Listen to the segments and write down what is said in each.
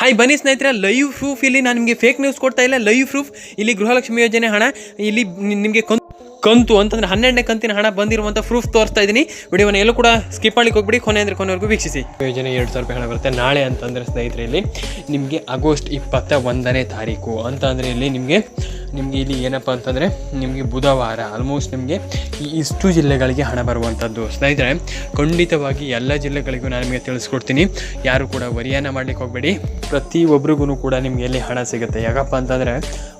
Hi ಬನ್ನಿ ಸ್ನೇಹಿತರೆ live proof ಇಲ್ಲಿ ನಾನು ನಿಮಗೆ ಫೇಕ್ ನ್ಯೂಸ್ ಕೊಡ್ತಾ ಇಲ್ಲ. ಲೈವ್ ಪ್ರೂಫ್ ಇಲ್ಲಿ ಗೃಹಲಕ್ಷ್ಮಿ ಯೋಜನೆ ಹಣ, ಇಲ್ಲಿ ನಿಮಗೆ ಕಂತು ಅಂತಂದ್ರೆ ಹನ್ನೆರಡನೇ ಕಂತಿನ ಹಣ ಬಂದಿರುವಂಥ ಪ್ರೂಫ್ ತೋರಿಸ್ತಾ ಇದ್ದೀನಿ ವಿಡಿಯೋನ ಎಲ್ಲೂ ಕೂಡ ಸ್ಕಿಪ್ ಮಾಡ್ಲಿಕ್ಕೆ ಹೋಗ್ಬಿಡಿ ಕೊನೆ ಅಂದರೆ ಕೊನೆವರೆಗೂ ವೀಕ್ಷಿಸಿ. ಯೋಜನೆ ಎರಡು ಸಾವಿರ ರೂಪಾಯಿ ಹಣ ಬರುತ್ತೆ. ನಾಳೆ ಅಂತಂದರೆ ಸ್ನೇಹಿತರೆ, ಇಲ್ಲಿ ನಿಮಗೆ ಆಗಸ್ಟ್ ಇಪ್ಪತ್ತ ಒಂದನೇ ತಾರೀಕು. ಅಂತ ಅಂದರೆ ಇಲ್ಲಿ ನಿಮಗೆ ನಿಮಗೆ ಇಲ್ಲಿ ಏನಪ್ಪ ಅಂತಂದರೆ ನಿಮಗೆ ಬುಧವಾರ ಆಲ್ಮೋಸ್ಟ್ ನಿಮಗೆ ಇಷ್ಟು ಜಿಲ್ಲೆಗಳಿಗೆ ಹಣ ಬರುವಂಥದ್ದು ಸ್ನೇಹಿತರೆ, ಖಂಡಿತವಾಗಿ ಎಲ್ಲ ಜಿಲ್ಲೆಗಳಿಗೂ ನಾನು ನಿಮಗೆ ತಿಳಿಸ್ಕೊಡ್ತೀನಿ. ಯಾರು ಕೂಡ ವರಿಯಾನ ಮಾಡಲಿಕ್ಕೆ ಹೋಗಬೇಡಿ. ಪ್ರತಿ ಒಬ್ರಿಗೂ ಕೂಡ ನಿಮಗೆ ಎಲ್ಲಿ ಹಣ ಸಿಗುತ್ತೆ. ಯಾಕಪ್ಪ ಅಂತಂದರೆ,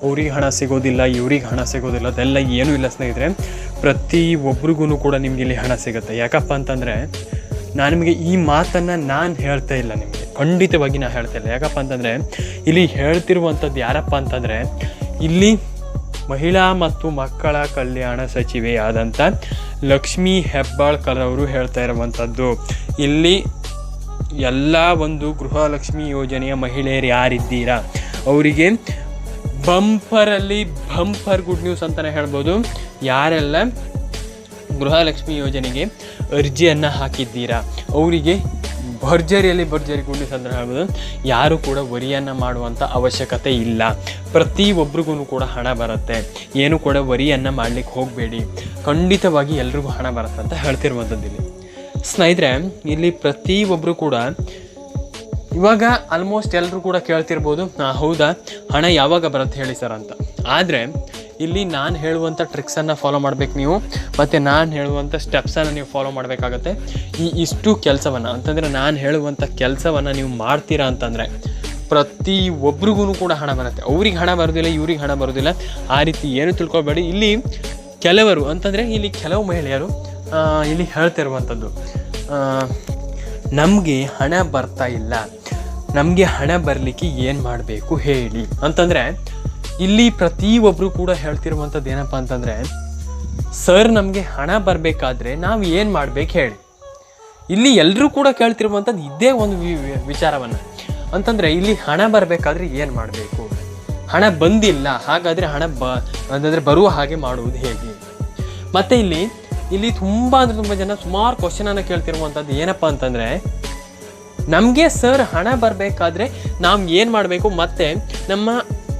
ಅವ್ರಿಗೆ ಹಣ ಸಿಗೋದಿಲ್ಲ, ಇವ್ರಿಗೆ ಹಣ ಸಿಗೋದಿಲ್ಲ, ಅದೆಲ್ಲ ಏನೂ ಇಲ್ಲ ಸ್ನೇಹಿತರೆ. ಪ್ರತಿ ಒಬ್ರಿಗೂ ಕೂಡ ನಿಮಗೆ ಇಲ್ಲಿ ಹಣ ಸಿಗುತ್ತೆ. ಯಾಕಪ್ಪ ಅಂತಂದರೆ ನಾನು ನಿಮಗೆ ಈ ಮಾತನ್ನು ನಾನು ಹೇಳ್ತಾ ಇಲ್ಲ ನಿಮಗೆ. ಖಂಡಿತವಾಗಿ ನಾನು ಹೇಳ್ತಾ ಇಲ್ಲ. ಯಾಕಪ್ಪ ಅಂತಂದರೆ, ಇಲ್ಲಿ ಹೇಳ್ತಿರುವಂಥದ್ದು ಯಾರಪ್ಪ ಅಂತಂದರೆ ಇಲ್ಲಿ ಮಹಿಳಾ ಮತ್ತು ಮಕ್ಕಳ ಕಲ್ಯಾಣ ಸಚಿವೆಯಾದಂಥ ಲಕ್ಷ್ಮೀ ಹೆಬ್ಬಾಳ್ಕರ್ ಅವರು ಹೇಳ್ತಾ ಇರುವಂಥದ್ದು ಇಲ್ಲಿ ಎಲ್ಲ ಒಂದು ಗೃಹಲಕ್ಷ್ಮಿ ಯೋಜನೆಯ ಮಹಿಳೆಯರು ಯಾರಿದ್ದೀರಾ? ಅವರಿಗೆ ಬಂಪರಲ್ಲಿ ಬಂಪರ್ ಗುಡ್ ನ್ಯೂಸ್ ಅಂತಲೇ ಹೇಳ್ಬೋದು. ಯಾರೆಲ್ಲ ಗೃಹಲಕ್ಷ್ಮಿ ಯೋಜನೆಗೆ ಅರ್ಜಿಯನ್ನು ಹಾಕಿದ್ದೀರಾ? ಅವರಿಗೆ ಭರ್ಜರಿಯಲ್ಲಿ ಭರ್ಜರಿ ಗುಡ್ ಸಂದರ್ಭ ಹೇಳ್ಬೋದು ಯಾರು ಕೂಡ ವರಿಯನ್ನು ಮಾಡುವಂಥ ಅವಶ್ಯಕತೆ ಇಲ್ಲ. ಪ್ರತಿ ಒಬ್ರಿಗೂ ಕೂಡ ಹಣ ಬರುತ್ತೆ. ಏನು ಕೂಡ ವರಿಯನ್ನು ಮಾಡಲಿಕ್ಕೆ ಹೋಗಬೇಡಿ. ಖಂಡಿತವಾಗಿ ಎಲ್ರಿಗೂ ಹಣ ಬರುತ್ತೆ ಅಂತ ಹೇಳ್ತಿರುವಂಥದ್ದು ಇಲ್ಲಿ ಸ್ನೇಹಿತರೆ ಇಲ್ಲಿ ಪ್ರತಿ ಒಬ್ಬರು ಕೂಡ ಇವಾಗ ಆಲ್ಮೋಸ್ಟ್ ಎಲ್ಲರೂ ಕೂಡ ಕೇಳ್ತಿರ್ಬೋದು "ಆ, ಹೌದಾ? ಹಣ ಯಾವಾಗ ಬರುತ್ತೆ ಹೇಳಿ ಸರ್ ಅಂತ. ಆದರೆ ಇಲ್ಲಿ ನಾನು ಹೇಳುವಂಥ ಟ್ರಿಕ್ಸನ್ನು ಫಾಲೋ ಮಾಡಬೇಕು ನೀವು, ಮತ್ತು ನಾನು ಹೇಳುವಂಥ ಸ್ಟೆಪ್ಸನ್ನು ನೀವು ಫಾಲೋ ಮಾಡಬೇಕಾಗತ್ತೆ. ಈ ಇಷ್ಟು ಕೆಲಸವನ್ನು, ಅಂತಂದರೆ ನಾನು ಹೇಳುವಂಥ ಕೆಲಸವನ್ನು ನೀವು ಮಾಡ್ತೀರಾ ಅಂತಂದರೆ, ಪ್ರತಿ ಒಬ್ರಿಗೂ ಕೂಡ ಹಣ ಬರುತ್ತೆ. ಅವ್ರಿಗೆ ಹಣ ಬರೋದಿಲ್ಲ, ಇವ್ರಿಗೆ ಹಣ ಬರೋದಿಲ್ಲ. ಆ ರೀತಿ ಏನು ತಿಳ್ಕೊಬೇಡಿ. ಇಲ್ಲಿ ಕೆಲವರು, ಅಂತಂದರೆ ಇಲ್ಲಿ ಕೆಲವು ಮಹಿಳೆಯರು ಇಲ್ಲಿ ಹೇಳ್ತಿರುವಂಥದ್ದು ನಮಗೆ ಹಣ ಬರ್ತಾ ಇಲ್ಲ. ನಮಗೆ ಹಣ ಬರಲಿಕ್ಕೆ ಏನು ಮಾಡಬೇಕು ಹೇಳಿ. ಅಂತಂದರೆ ಇಲ್ಲಿ ಪ್ರತಿಯೊಬ್ಬರು ಕೂಡ ಹೇಳ್ತಿರುವಂಥದ್ದು ಏನಪ್ಪ ಅಂತಂದರೆ, ಸರ್, ನಮಗೆ ಹಣ ಬರಬೇಕಾದ್ರೆ ನಾವು ಏನು ಮಾಡ್ಬೇಕು ಹೇಳಿ? ಇಲ್ಲಿ ಎಲ್ಲರೂ ಕೂಡ ಕೇಳ್ತಿರುವಂಥದ್ದು ಇದೇ ಒಂದು ವಿಚಾರವನ್ನ. ಅಂತಂದರೆ, ಇಲ್ಲಿ ಹಣ ಬರಬೇಕಾದ್ರೆ ಏನು ಮಾಡಬೇಕು? ಹಣ ಬಂದಿಲ್ಲ, ಹಾಗಾದರೆ ಹಣ ಬ, ಅಂತಂದರೆ ಬರುವ ಹಾಗೆ ಮಾಡುವುದು ಹೇಗೆ? ಮತ್ತು ಇಲ್ಲಿ ಇಲ್ಲಿ ತುಂಬ ಅಂದರೆ ತುಂಬ ಜನ ಸುಮಾರು ಕ್ವಶನನ್ನು ಕೇಳ್ತಿರುವಂಥದ್ದು ಏನಪ್ಪ ಅಂತಂದರೆ, ನಮಗೆ ಸರ್ ಹಣ ಬರಬೇಕಾದ್ರೆ ನಾವು ಏನು ಮಾಡಬೇಕು? ಮತ್ತೆ ನಮ್ಮ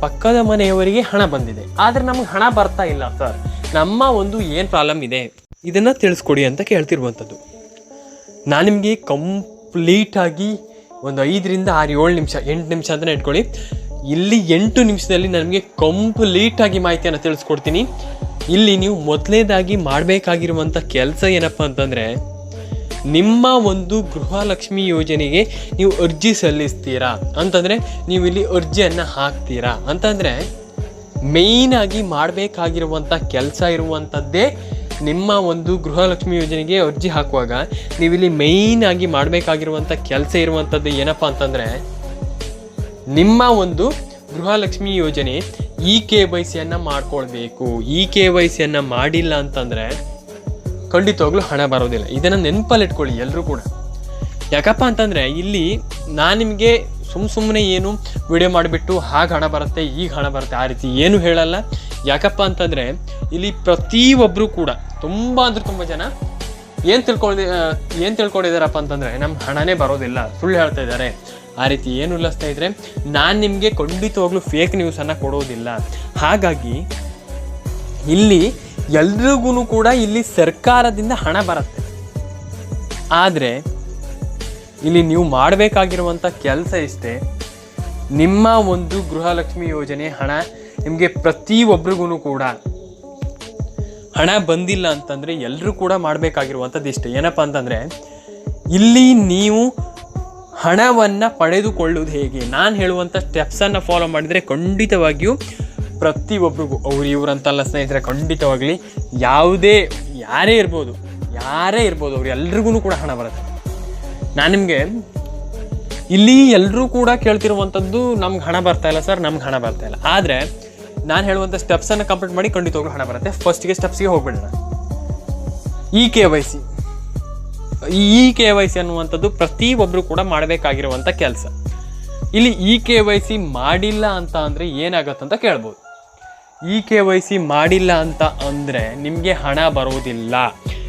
ಪಕ್ಕದ ಮನೆಯವರಿಗೆ ಹಣ ಬಂದಿದೆ. ಆದರೆ ನಮಗೆ ಹಣ ಬರ್ತಾ ಇಲ್ಲ, ಸರ್. ನಮ್ಮ ಒಂದು ಏನು ಪ್ರಾಬ್ಲಮ್ ಇದೆ? ಇದನ್ನು ತಿಳಿಸ್ಕೊಡಿ ಅಂತ ಕೇಳ್ತಿರುವಂಥದ್ದು. ನಾನು ನಿಮಗೆ ಕಂಪ್ಲೀಟಾಗಿ ಒಂದು ಐದರಿಂದ ಆರು, ಏಳು ನಿಮಿಷ, ಎಂಟು ನಿಮಿಷ ಅಂತ ಇಟ್ಕೊಳ್ಳಿ. ಇಲ್ಲಿ ಎಂಟು ನಿಮಿಷದಲ್ಲಿ ನನಗೆ ಕಂಪ್ಲೀಟಾಗಿ ಮಾಹಿತಿಯನ್ನು ತಿಳಿಸ್ಕೊಡ್ತೀನಿ. ಇಲ್ಲಿ ನೀವು ಮೊದಲನೇದಾಗಿ ಮಾಡಬೇಕಾಗಿರುವಂಥ ಕೆಲಸ ಏನಪ್ಪ ಅಂತಂದರೆ ನಿಮ್ಮ ಒಂದು ಗೃಹಲಕ್ಷ್ಮಿ ಯೋಜನೆಗೆ ನೀವು ಅರ್ಜಿ ಸಲ್ಲಿಸ್ತೀರಾ? ಅಂತಂದರೆ ನೀವು ಇಲ್ಲಿ ಅರ್ಜಿಯನ್ನು ಹಾಕ್ತೀರಾ? ಅಂತಂದರೆ ಮೇಯ್ನಾಗಿ ಮಾಡಬೇಕಾಗಿರುವಂಥ ಕೆಲಸ ಇರುವಂಥದ್ದೇ ನಿಮ್ಮ ಒಂದು ಗೃಹಲಕ್ಷ್ಮಿ ಯೋಜನೆಗೆ ಅರ್ಜಿ ಹಾಕುವಾಗ ನೀವಿಲ್ಲಿ ಆಗಿ ಮಾಡಬೇಕಾಗಿರುವಂಥ ಕೆಲಸ ಇರುವಂಥದ್ದು ಏನಪ್ಪ ಅಂತಂದರೆ ನಿಮ್ಮ ಒಂದು ಗೃಹಲಕ್ಷ್ಮಿ ಯೋಜನೆ ಇ ಕೆ ವೈ ಸಿಯನ್ನು ಮಾಡ್ಕೊಳ್ಬೇಕು. ಇ ಕೆ ವೈ ಸಿಯನ್ನು ಮಾಡಿಲ್ಲ ಅಂತಂದರೆ ಖಂಡಿತವಾಗ್ಲೂ ಹಣ ಬರೋದಿಲ್ಲ. ಇದನ್ನು ನೆನಪಲ್ಲಿ ಇಟ್ಕೊಳ್ಳಿ ಎಲ್ಲರೂ ಕೂಡ. ಯಾಕಪ್ಪ ಅಂತಂದರೆ ಇಲ್ಲಿ ನಾನು ನಿಮಗೆ ಸುಮ್ಮ ಸುಮ್ಮನೆ ಏನು ವಿಡಿಯೋ ಮಾಡಿಬಿಟ್ಟು ಹಾಗೆ ಹಣ ಬರುತ್ತೆ ಈಗ ಹಣ ಬರುತ್ತೆ ಆ ರೀತಿ ಏನು ಹೇಳಲ್ಲ. ಯಾಕಪ್ಪ ಅಂತಂದರೆ ಇಲ್ಲಿ ಪ್ರತಿಯೊಬ್ಬರು ಕೂಡ ತುಂಬ ಅಂದ್ರೆ ತುಂಬ ಜನ ಏನು ತಿಳ್ಕೊಂಡಿ ಏನು ತಿಳ್ಕೊಂಡಿದ್ದಾರಪ್ಪ ಅಂತಂದರೆ ನಮ್ಮ ಹಣನೇ ಬರೋದಿಲ್ಲ, ಸುಳ್ಳು ಹೇಳ್ತಾ ಇದ್ದಾರೆ ಆ ರೀತಿ ಏನು ಇಲ್ಲ ಇದ್ದರೆ ನಾನು ನಿಮಗೆ ಖಂಡಿತವಾಗ್ಲೂ ಫೇಕ್ ನ್ಯೂಸನ್ನು ಕೊಡೋದಿಲ್ಲ. ಹಾಗಾಗಿ ಇಲ್ಲಿ ಎಲ್ರಿಗೂ ಕೂಡ ಇಲ್ಲಿ ಸರ್ಕಾರದಿಂದ ಹಣ ಬರುತ್ತೆ. ಆದರೆ, ಇಲ್ಲಿ ನೀವು ಮಾಡಬೇಕಾಗಿರುವಂಥ ಕೆಲಸ ಇಷ್ಟೇ, ನಿಮ್ಮ ಒಂದು ಗೃಹಲಕ್ಷ್ಮಿ ಯೋಜನೆ ಹಣ ನಿಮಗೆ ಪ್ರತಿಯೊಬ್ಬರಿಗೂ ಕೂಡ ಹಣ ಬಂದಿಲ್ಲ ಅಂತಂದರೆ ಎಲ್ಲರೂ ಕೂಡ ಮಾಡಬೇಕಾಗಿರುವಂಥದ್ದು ಇಷ್ಟೇ. ಏನಪ್ಪ ಅಂತಂದರೆ, ಇಲ್ಲಿ ನೀವು ಹಣವನ್ನು ಪಡೆದುಕೊಳ್ಳುವುದು ಹೇಗೆ? ನಾನು ಹೇಳುವಂಥ ಸ್ಟೆಪ್ಸನ್ನು ಫಾಲೋ ಮಾಡಿದರೆ ಖಂಡಿತವಾಗಿಯೂ ಪ್ರತಿಯೊಬ್ಬರಿಗೂ ಅವ್ರು ಇವರಂತಲ್ಲ ಸ್ನೇಹಿತರೆ, ಖಂಡಿತವಾಗಲಿ ಯಾವುದೇ, ಯಾರೇ ಇರ್ಬೋದು ಯಾರೇ ಇರ್ಬೋದು, ಅವ್ರು ಎಲ್ರಿಗೂ ಕೂಡ ಹಣ ಬರುತ್ತೆ. ನಾನು ನಿಮಗೆ ಇಲ್ಲಿ ಎಲ್ಲರೂ ಕೂಡ ಕೇಳ್ತಿರುವಂಥದ್ದು ನಮ್ಗೆ ಹಣ ಬರ್ತಾ ಇಲ್ಲ ಸರ್, ನಮ್ಗೆ ಹಣ ಬರ್ತಾ ಇಲ್ಲ. ಆದರೆ ನಾನು ಹೇಳುವಂಥ ಸ್ಟೆಪ್ಸನ್ನು ಕಂಪ್ಲೀಟ್ ಮಾಡಿ ಖಂಡಿತವಾಗ್ಲೂ ಹಣ ಬರುತ್ತೆ. ಫಸ್ಟಿಗೆ ಸ್ಟೆಪ್ಸ್ಗೆ ಹೋಗ್ಬಿಡೋಣ. E K Y C E K Y C ಅನ್ನುವಂಥದ್ದು ಪ್ರತಿಯೊಬ್ಬರು ಕೂಡ ಮಾಡಬೇಕಾಗಿರುವಂಥ ಕೆಲಸ. ಇಲ್ಲಿ ಇ ಕೆ ವೈ ಸಿ ಮಾಡಿಲ್ಲ ಅಂತ ಅಂದರೆ ಏನಾಗುತ್ತಂತ ಕೇಳ್ಬೋದು. ಇ ಕೆ ವೈ ಸಿ ಮಾಡಿಲ್ಲ ಅಂತ ಅಂದರೆ ನಿಮಗೆ ಹಣ ಬರೋದಿಲ್ಲ.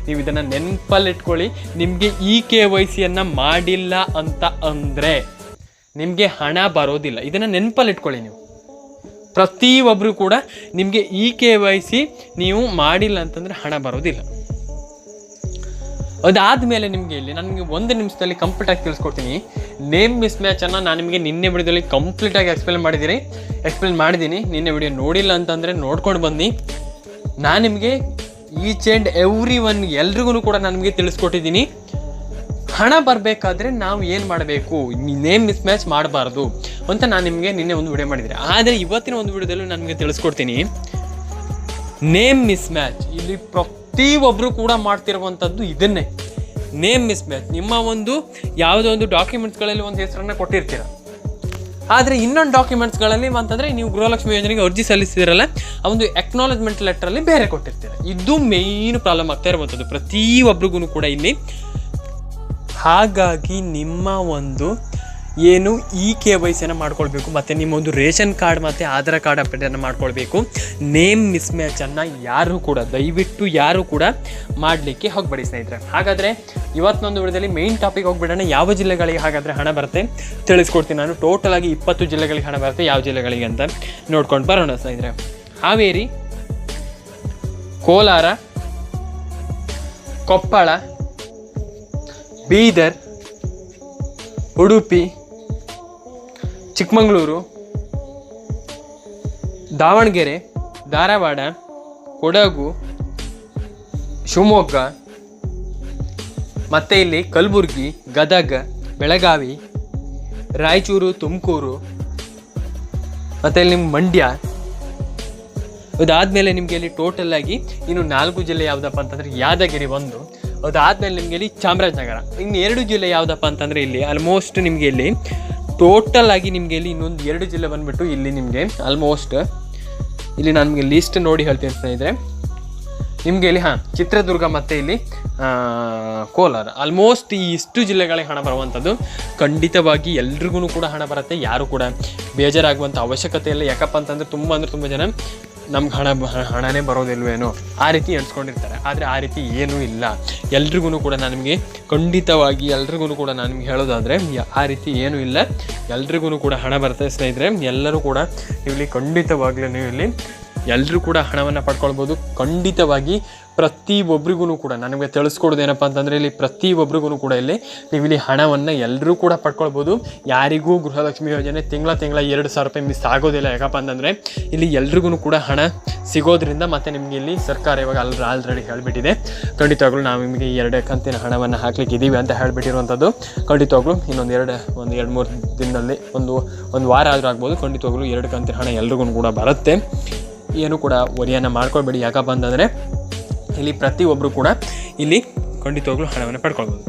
ನೀವು ಇದನ್ನು ನೆನಪಲ್ಲಿಟ್ಕೊಳ್ಳಿ, ನಿಮಗೆ ಇ ಕೆ ವೈ ಸಿಯನ್ನು ಮಾಡಿಲ್ಲ ಅಂತ ಅಂದರೆ ನಿಮಗೆ ಹಣ ಬರೋದಿಲ್ಲ. ಇದನ್ನು ನೆನಪಲ್ಲಿ ಇಟ್ಕೊಳ್ಳಿ ನೀವು. ಪ್ರತಿಯೊಬ್ಬರು ಕೂಡ ನಿಮಗೆ ಇ ಕೆ ವೈ ಸಿ ನೀವು ಮಾಡಿಲ್ಲ ಅಂತಂದರೆ ಹಣ ಬರೋದಿಲ್ಲ. ಅದಾದಮೇಲೆ ನಿಮಗೆ ಇಲ್ಲಿ, ನನಗೆ ಒಂದು ನಿಮಿಷದಲ್ಲಿ ಕಂಪ್ಲೀಟಾಗಿ ತಿಳಿಸ್ಕೊಡ್ತೀನಿ ನೇಮ್ ಮಿಸ್ ಮ್ಯಾಚನ್ನು ನಾನು ನಿಮಗೆ ನಿನ್ನೆ ವಿಡಿಯೋದಲ್ಲಿ ಕಂಪ್ಲೀಟಾಗಿ ಎಕ್ಸ್ಪ್ಲೇನ್ ಮಾಡಿದ್ದೀನಿ. ಎಕ್ಸ್ಪ್ಲೇನ್ ಮಾಡಿದ್ದೀನಿ. ನಿನ್ನೆ ವಿಡಿಯೋ ನೋಡಿಲ್ಲ ಅಂತಂದರೆ ನೋಡ್ಕೊಂಡು ಬನ್ನಿ. ನಾನು ನಿಮಗೆ ಈಚ್ ಆ್ಯಂಡ್ ಎವ್ರಿ ಒನ್ ಎಲ್ರಿಗೂ ಕೂಡ ನಾನು ನಿಮಗೆ ತಿಳಿಸ್ಕೊಟ್ಟಿದ್ದೀನಿ. ಹಣ ಬರಬೇಕಾದ್ರೆ ನಾವು ಏನು ಮಾಡಬೇಕು? ನೇಮ್ ಮಿಸ್ ಮ್ಯಾಚ್ ಮಾಡಬಾರ್ದು ಅಂತ ನಾನು ನಿಮಗೆ ನಿನ್ನೆ ಒಂದು ವಿಡಿಯೋ ಮಾಡಿದ್ದೀನಿ. ಆದರೆ ಇವತ್ತಿನ ಒಂದು ವಿಡಿಯೋದಲ್ಲೂ ನಾನು ನಿಮಗೆ ತಿಳಿಸ್ಕೊಡ್ತೀನಿ. ನೇಮ್ ಮಿಸ್ ಮ್ಯಾಚ್ ಇಲ್ಲಿ ಪ್ರತಿಯೊಬ್ಬರು ಕೂಡ ಮಾಡ್ತಿರುವಂಥದ್ದು ಇದನ್ನೇ. ನೇಮ್ ಮಿಸ್ ಮ್ಯಾಚ್ ನಿಮ್ಮ ಒಂದು ಯಾವುದೋ ಒಂದು ಡಾಕ್ಯುಮೆಂಟ್ಸ್ಗಳಲ್ಲಿ ಒಂದು ಹೆಸರನ್ನು ಕೊಟ್ಟಿರ್ತೀರ. ಆದರೆ ಇನ್ನೊಂದು ಡಾಕ್ಯುಮೆಂಟ್ಸ್ಗಳಲ್ಲಿ ಅಂತಂದರೆ ನೀವು ಗೃಹಲಕ್ಷ್ಮಿ ಯೋಜನೆಗೆ ಅರ್ಜಿ ಸಲ್ಲಿಸಿದಿರಲ್ಲ, ಆ ಒಂದು ಎಕ್ನಾಲಜ್ಮೆಂಟ್ ಲೆಟ್ರಲ್ಲಿ ಬೇರೆ ಕೊಟ್ಟಿರ್ತೀರ. ಇದು ಮೇಯ್ನ್ ಪ್ರಾಬ್ಲಮ್ ಆಗ್ತಾ ಇರುವಂಥದ್ದು ಪ್ರತಿಯೊಬ್ಬರಿಗೂ ಕೂಡ ಇಲ್ಲಿ. ಹಾಗಾಗಿ ನಿಮ್ಮ ಒಂದು ಏನು ಇ ಕೆ ವೈ ಸಿಯನ್ನು ಮಾಡ್ಕೊಳ್ಬೇಕು, ಮತ್ತು ನಿಮ್ಮೊಂದು ರೇಷನ್ ಕಾರ್ಡ್ ಮತ್ತು ಆಧಾರ್ ಕಾರ್ಡ್ ಅಪ್ಡೇಟನ್ನು ಮಾಡ್ಕೊಳ್ಬೇಕು. ನೇಮ್ ಮಿಸ್ ಮ್ಯಾಚನ್ನು ಯಾರು ಕೂಡ, ದಯವಿಟ್ಟು ಯಾರು ಕೂಡ ಮಾಡಲಿಕ್ಕೆ ಹೋಗಬೇಡಿ ಸ್ನೇಹಿತರೆ. ಹಾಗಾದರೆ ಇವತ್ತೊಂದು ವಿಡಿಯೋದಲ್ಲಿ ಮೇಯ್ನ್ ಟಾಪಿಕ್ ಹೋಗ್ಬಿಡೋಣ. ಯಾವ ಜಿಲ್ಲೆಗಳಿಗೆ ಹಾಗಾದರೆ ಹಣ ಬರುತ್ತೆ? ತಿಳಿಸ್ಕೊಡ್ತೀನಿ ನಾನು. ಟೋಟಲ್ ಆಗಿ ಇಪ್ಪತ್ತು ಜಿಲ್ಲೆಗಳಿಗೆ ಹಣ ಬರುತ್ತೆ ಯಾವ ಜಿಲ್ಲೆಗಳಿಗೆ ಅಂತ ನೋಡ್ಕೊಂಡು ಬರೋಣ ಸ್ನೇಹಿತರೆ. ಹಾವೇರಿ, ಕೋಲಾರ, ಕೊಪ್ಪಳ, ಬೀದರ್, ಉಡುಪಿ ಚಿಕ್ಕಮಗಳೂರು, ದಾವಣಗೆರೆ, ಧಾರವಾಡ, ಕೊಡಗು, ಶಿವಮೊಗ್ಗ, ಮತ್ತು ಇಲ್ಲಿ ಕಲಬುರ್ಗಿ, ಗದಗ, ಬೆಳಗಾವಿ, ರಾಯಚೂರು, ತುಮಕೂರು, ಮತ್ತು ಇಲ್ಲಿ ನಿಮ್ಮ ಮಂಡ್ಯ. ಅದಾದಮೇಲೆ ನಿಮಗೆ ಇಲ್ಲಿ ಟೋಟಲ್ ಆಗಿ ಇನ್ನು ನಾಲ್ಕು ಜಿಲ್ಲೆ ಯಾವುದಪ್ಪ ಅಂತಂದರೆ ಯಾದಗಿರಿ ಒಂದು. ಅದಾದಮೇಲೆ ನಿಮಗೆ ಇಲ್ಲಿ ಚಾಮರಾಜನಗರ. ಇನ್ನು ಎರಡು ಜಿಲ್ಲೆ ಯಾವುದಪ್ಪ ಅಂತಂದರೆ ಇಲ್ಲಿ ಆಲ್ಮೋಸ್ಟ್ ನಿಮಗೆ ಇಲ್ಲಿ ಟೋಟಲ್ ಆಗಿ ನಿಮಗೆ ಇಲ್ಲಿ ಇನ್ನೊಂದು ಎರಡು ಜಿಲ್ಲೆ ಬಂದುಬಿಟ್ಟು ಇಲ್ಲಿ ನಿಮಗೆ ಆಲ್ಮೋಸ್ಟ್ ಇಲ್ಲಿ ನಾನು ನಿಮಗೆ ಲಿಸ್ಟ್ ನೋಡಿ ಹೇಳ್ತೀನಿ ಸ್ನೇಹಿತರೆ. ನಿಮಗೆ ಇಲ್ಲಿ, ಹಾಂ, ಚಿತ್ರದುರ್ಗ ಮತ್ತು ಇಲ್ಲಿ ಕೋಲಾರ. ಆಲ್ಮೋಸ್ಟ್ ಈ ಇಷ್ಟು ಜಿಲ್ಲೆಗಳಿಗೆ ಹಣ ಬರುವಂಥದ್ದು. ಖಂಡಿತವಾಗಿ ಎಲ್ರಿಗೂ ಕೂಡ ಹಣ ಬರುತ್ತೆ, ಯಾರು ಕೂಡ. ಬೇಜಾರಾಗುವಂಥ ಅವಶ್ಯಕತೆ ಇಲ್ಲ. ಯಾಕಪ್ಪ ಅಂತಂದರೆ ತುಂಬ ಅಂದರೆ ತುಂಬ ಜನ ನಮ್ಗೆ ಹಣ ಹಣನೇ ಬರೋದಿಲ್ವೇನೋ ಆ ರೀತಿ ಎಣಿಸ್ಕೊಂಡಿರ್ತಾರೆ. ಆದರೆ ಆ ರೀತಿ ಏನೂ ಇಲ್ಲ. ಎಲ್ರಿಗೂ ಕೂಡ ನಾನು ನಿಮಗೆ ಖಂಡಿತವಾಗಿ ಎಲ್ರಿಗೂ ಕೂಡ ನಾನು ನಿಮ್ಗೆ ಹೇಳೋದಾದರೆ ಆ ರೀತಿ ಏನೂ ಇಲ್ಲ. ಎಲ್ರಿಗೂ ಕೂಡ ಹಣ ಬರುತ್ತೆ ಸ್ನೇಹಿತರೆ. ಎಲ್ಲರೂ ಕೂಡ ಇಲ್ಲಿ ಖಂಡಿತವಾಗ್ಲೂ ಇಲ್ಲಿ ಎಲ್ಲರೂ ಕೂಡ ಹಣವನ್ನು ಪಡ್ಕೊಳ್ಬೋದು. ಖಂಡಿತವಾಗಿ ಪ್ರತಿ ಒಬ್ರಿಗೂ ಕೂಡ, ನನಗೆ ತಿಳಿಸ್ಕೊಡೋದು ಏನಪ್ಪ ಅಂತಂದರೆ ಇಲ್ಲಿ ಪ್ರತಿ ಒಬ್ರಿಗೂ ಕೂಡ ಇಲ್ಲಿ ನೀವು ಇಲ್ಲಿ ಹಣವನ್ನು ಎಲ್ಲರೂ ಕೂಡ ಪಡ್ಕೊಳ್ಬೋದು. ಯಾರಿಗೂ ಗೃಹಲಕ್ಷ್ಮಿ ಯೋಜನೆ ತಿಂಗಳ ತಿಂಗಳ ಎರಡು ಸಾವಿರ ರೂಪಾಯಿ ಮಿಸ್ ಆಗೋದಿಲ್ಲ. ಯಾಕಪ್ಪ ಅಂತಂದರೆ ಇಲ್ಲಿ ಎಲ್ರಿಗೂ ಕೂಡ ಹಣ ಸಿಗೋದ್ರಿಂದ ಮತ್ತು ನಿಮಗೆ ಇಲ್ಲಿ ಸರ್ಕಾರ ಇವಾಗ ಅಲ್ಲಿ ಆಲ್ರೆಡಿ ಹೇಳಿಬಿಟ್ಟಿದೆ. ಖಂಡಿತವಾಗ್ಲೂ ನಾವು ನಿಮಗೆ ಎರಡು ಕಂತಿನ ಹಣವನ್ನು ಹಾಕ್ಲಿಕ್ಕೆ ಇದ್ದೀವಿ ಅಂತ ಹೇಳಿಬಿಟ್ಟಿರುವಂಥದ್ದು. ಖಂಡಿತವಾಗ್ಲೂ ಇನ್ನೊಂದು ಎರಡು, ಒಂದು ಎರಡು ಮೂರು ದಿನದಲ್ಲಿ, ಒಂದು ಒಂದು ವಾರ ಆದರೂ ಆಗ್ಬೋದು. ಖಂಡಿತವಾಗ್ಲೂ ಎರಡು ಕಂತಿನ ಹಣ ಎಲ್ರಿಗೂ ಕೂಡ ಬರುತ್ತೆ. ಏನು ಕೂಡ ವರಿಯನ್ನು ಮಾಡ್ಕೊಳ್ಬೇಡಿ. ಯಾಕಪ್ಪ ಅಂತಂದರೆ ಇಲ್ಲಿ ಪ್ರತಿಯೊಬ್ಬರು ಕೂಡ ಇಲ್ಲಿ ಖಂಡಿತವಾಗ್ಲೂ ಹಣವನ್ನು ಪಡ್ಕೊಳ್ಬೋದು.